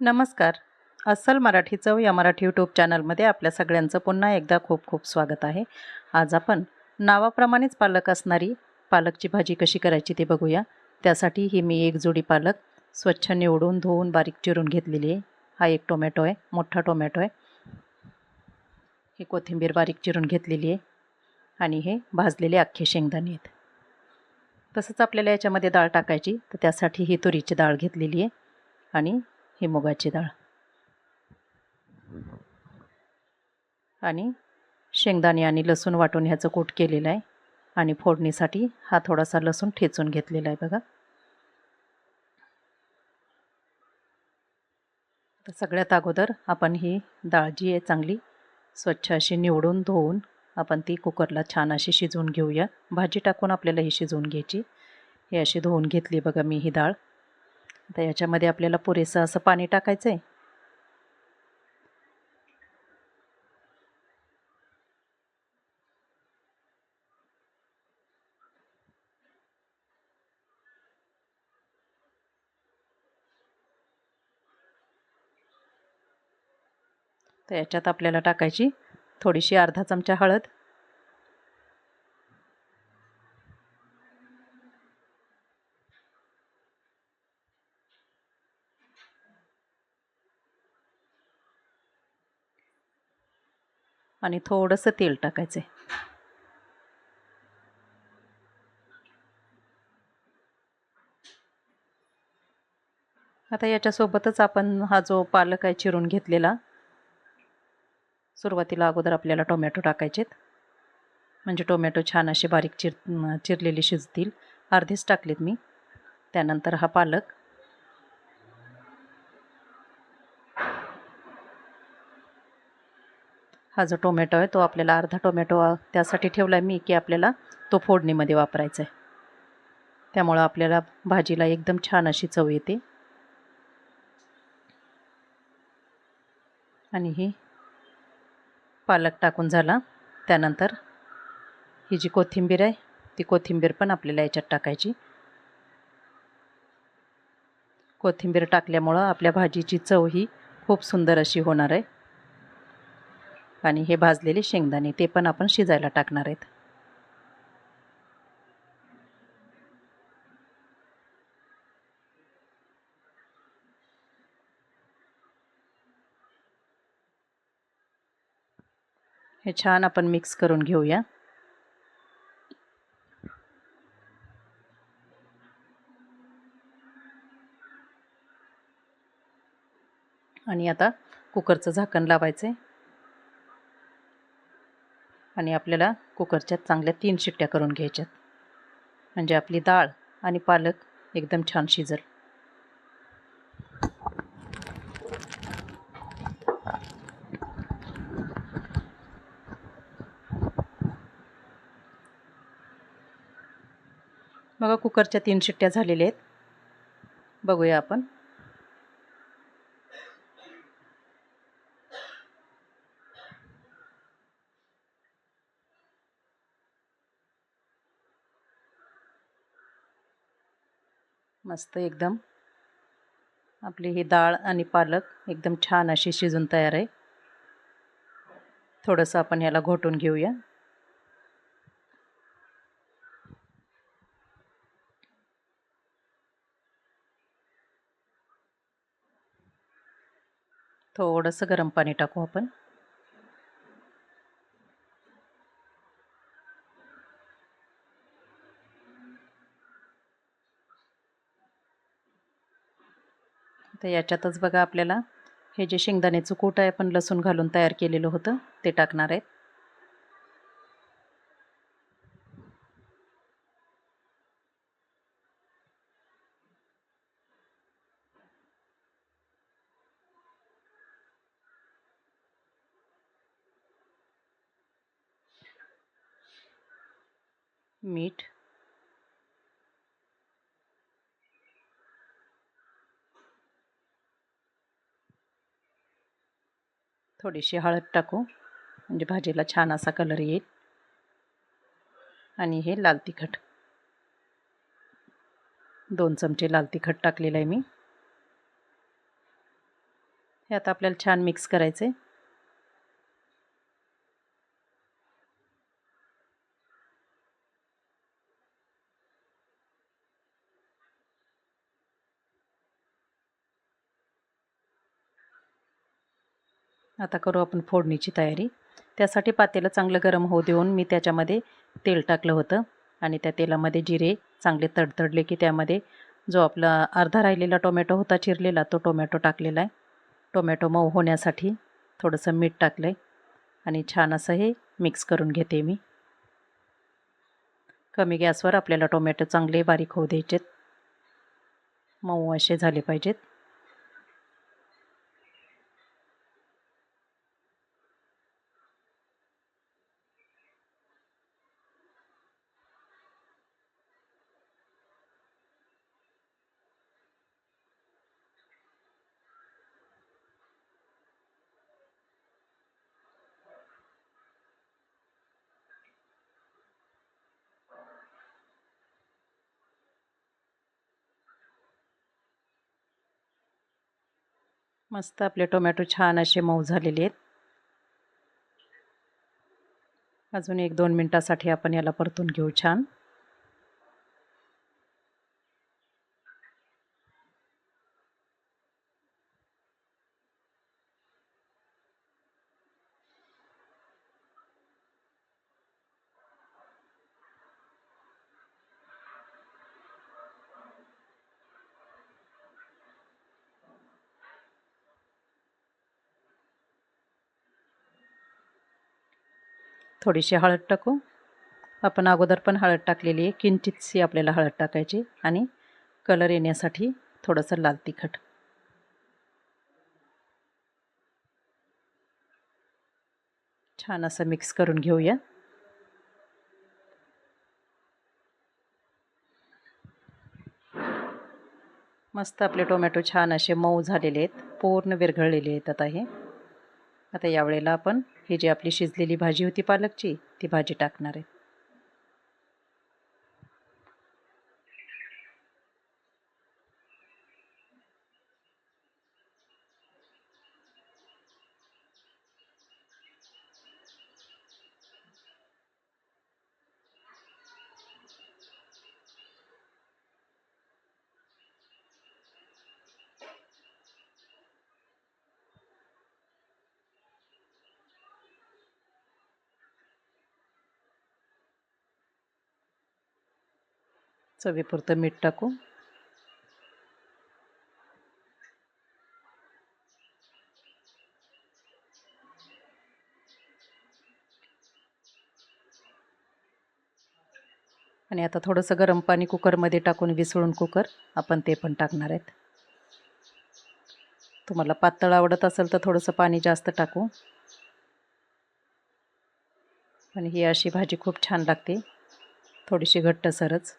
नमस्कार. अस्सल मराठी चव या मराठी यूट्यूब चॅनलमध्ये आपल्या सगळ्यांचं पुन्हा एकदा खूप खूप स्वागत आहे. आज आपण नावाप्रमाणेच पालक असणारी पालकची भाजी कशी करायची ते बघूया. त्यासाठी ही मी एक जोडी पालक स्वच्छ निवडून धुवून बारीक चिरून घेतलेली आहे. हा एक टोमॅटो आहे मोठा टोमॅटो आहे. ही कोथिंबीर बारीक चिरून घेतलेली आहे. आणि हे भाजलेले अख्खे शेंगदाणे आहेत. तसंच आपल्याला याच्यामध्ये डाळ टाकायची तर त्यासाठी ही तुरीची डाळ घेतलेली आहे. आणि ही मुगाची डाळ. आणि शेंगदाणे आणि लसूण वाटून ह्याचं कूट केलेलं आहे. आणि फोडणीसाठी हा थोडासा लसूण ठेचून घेतलेला आहे बघा. तर सगळ्यात अगोदर आपण ही डाळ जी आहे चांगली स्वच्छ अशी निवडून धुवून आपण ती कुकरला छान अशी शिजवून घेऊया. भाजी टाकून आपल्याला ही शिजवून घ्यायची. ही अशी धुवून घेतली बघा मी ही डाळ. आता याच्यामध्ये आपल्याला पुरेसं असं पाणी टाकायचं आहे तर याच्यात आपल्याला टाकायची थोडीशी अर्धा चमचा हळद. आणि थोडंसं तेल टाकायचं आहे आता याच्यासोबतच आपण हा जो पालक आहे चिरून घेतलेला सुरुवातीला अगोदर आपल्याला टोमॅटो टाकायचेत. म्हणजे टोमॅटो छान असे बारीक चिर चिरलेले शिजतील. अर्धेच टाकलेत मी. त्यानंतर हा पालक हा जो टोमॅटो आहे तो आपल्याला अर्धा टोमॅटो त्यासाठी ठेवला आहे मी की आपल्याला तो फोडणीमध्ये वापरायचा आहे. त्यामुळं आपल्याला भाजीला एकदम छान अशी चव येते. आणि ही पालक टाकून झाला. त्यानंतर ही जी कोथिंबीर आहे ती कोथिंबीर पण आपल्याला याच्यात टाकायची. कोथिंबीर टाकल्यामुळं आपल्या भाजीची चव ही खूप सुंदर अशी होणार आहे. आणि हे भाजलेले शेंगदाणे ते पण आपण शिजायला टाकणार आहेत. हे छान आपण मिक्स करून घेऊया. आणि आता कुकरचं झाकण लावायचं आहे आणि आपल्याला कुकरच्या चांगल्या तीन शिट्ट्या करून घ्यायच्यात. म्हणजे आपली डाळ आणि पालक एकदम छान शिजल. बघा कुकरच्या तीन शिट्ट्या झालेल्या आहेत. बघूया आपण. मस्त एकदम. आपली ही डाळ आणि पालक एकदम छान अशी शिजून तयार आहे. थोडंसं आपण ह्याला घोटून घेऊया. थोडंसं गरम पाणी टाकू आपण. तर याच्यातच बघा आपल्याला हे जे शेंगदाण्याचं कूट आहे आपण लसूण घालून तयार केलेलं होतं ते टाकणार आहेत. मीठ. थोडीशी हळद टाकू. म्हणजे भाजीला छान असा कलर येईल. आणि हे लाल तिखट. दोन चमचे लाल तिखट टाकलेलं आहे मी. हे आता आपल्याला छान मिक्स करायचं आता करू आपण फोडणीची तयारी. त्यासाठी पातेलं चांगलं गरम होऊ देऊन मी त्याच्यामध्ये तेल टाकलं होतं आणि त्या तेलामध्ये जिरे चांगले तडतडले की त्यामध्ये जो आपला अर्धा राहिलेला टोमॅटो होता चिरलेला तो टोमॅटो टाकलेला आहे. टोमॅटो मऊ होण्यासाठी थोडंसं मीठ टाकलं आहे आणि छान असं हे मिक्स करून घेते मी. कमी गॅसवर आपल्याला टोमॅटो चांगले बारीक होऊ द्यायचेत. मऊ असे झाले पाहिजेत. मस्त आपले टोमॅटो छान असे मऊ झालेले आहेत. अजून एक दोन मिनटासाठी आपण याला परतून घेऊ छान. थोडीशी हळद टाकू. आपण अगोदर पण हळद टाकलेली आहे. किंचितशी आपल्याला हळद टाकायची आणि कलर येण्यासाठी थोडंसं लाल तिखट. छान असं मिक्स करून घेऊया. मस्त आपले टोमॅटो छान असे मऊ झालेले आहेत. पूर्ण विरघळलेले आहेत आता हे. आता यावेळेला आपण ही जी आपली शिजलेली भाजी होती पालकची ती भाजी टाकणार आहे. चवीपुरतं मीठ टाकू. आणि आता थोडंसं गरम पाणी कुकरमध्ये टाकून विसळून कुकर आपण ते पण टाकणार आहेत. तुम्हाला पातळ आवडत असेल तर थोडंसं पाणी जास्त टाकू. आणि ही अशी भाजी खूप छान लागते. थोडीशी घट्टसरच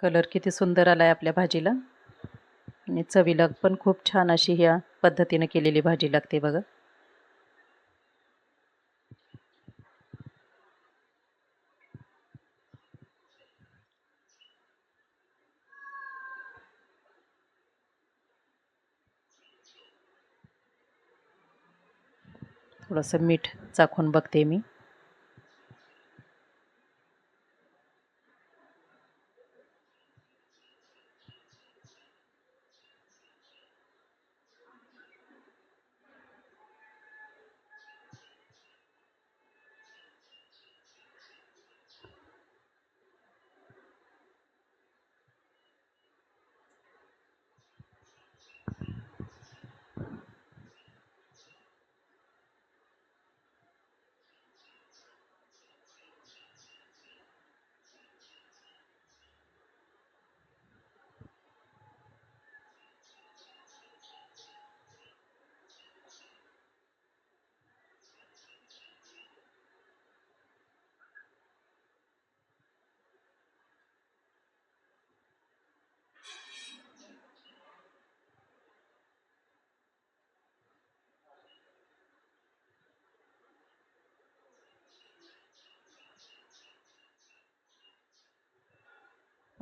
कलर किती सुंदर आला आहे आपल्या भाजीला. आणि चवीला पण खूप छान अशी ह्या पद्धतीनं केलेली भाजी लागते बघा. थोडंसं मीठ चाखून बघते मी.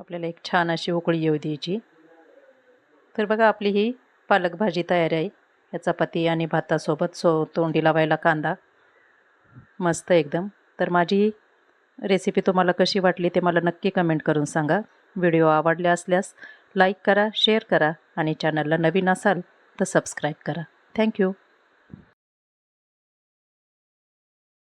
आपल्याला एक छान अशी उकळी येऊ द्यायची. तर बघा आपली ही पालक भाजी तयार आहे. या चपाती आणि भातासोबत सो तोंडी लावायला कांदा. मस्त एकदम. तर माझी ही रेसिपी तुम्हाला कशी वाटली ते मला नक्की कमेंट करून सांगा. व्हिडिओ आवडले असल्यास लाईक करा शेअर करा आणि चॅनलला नवीन असाल तर सबस्क्राईब करा. थँक्यू.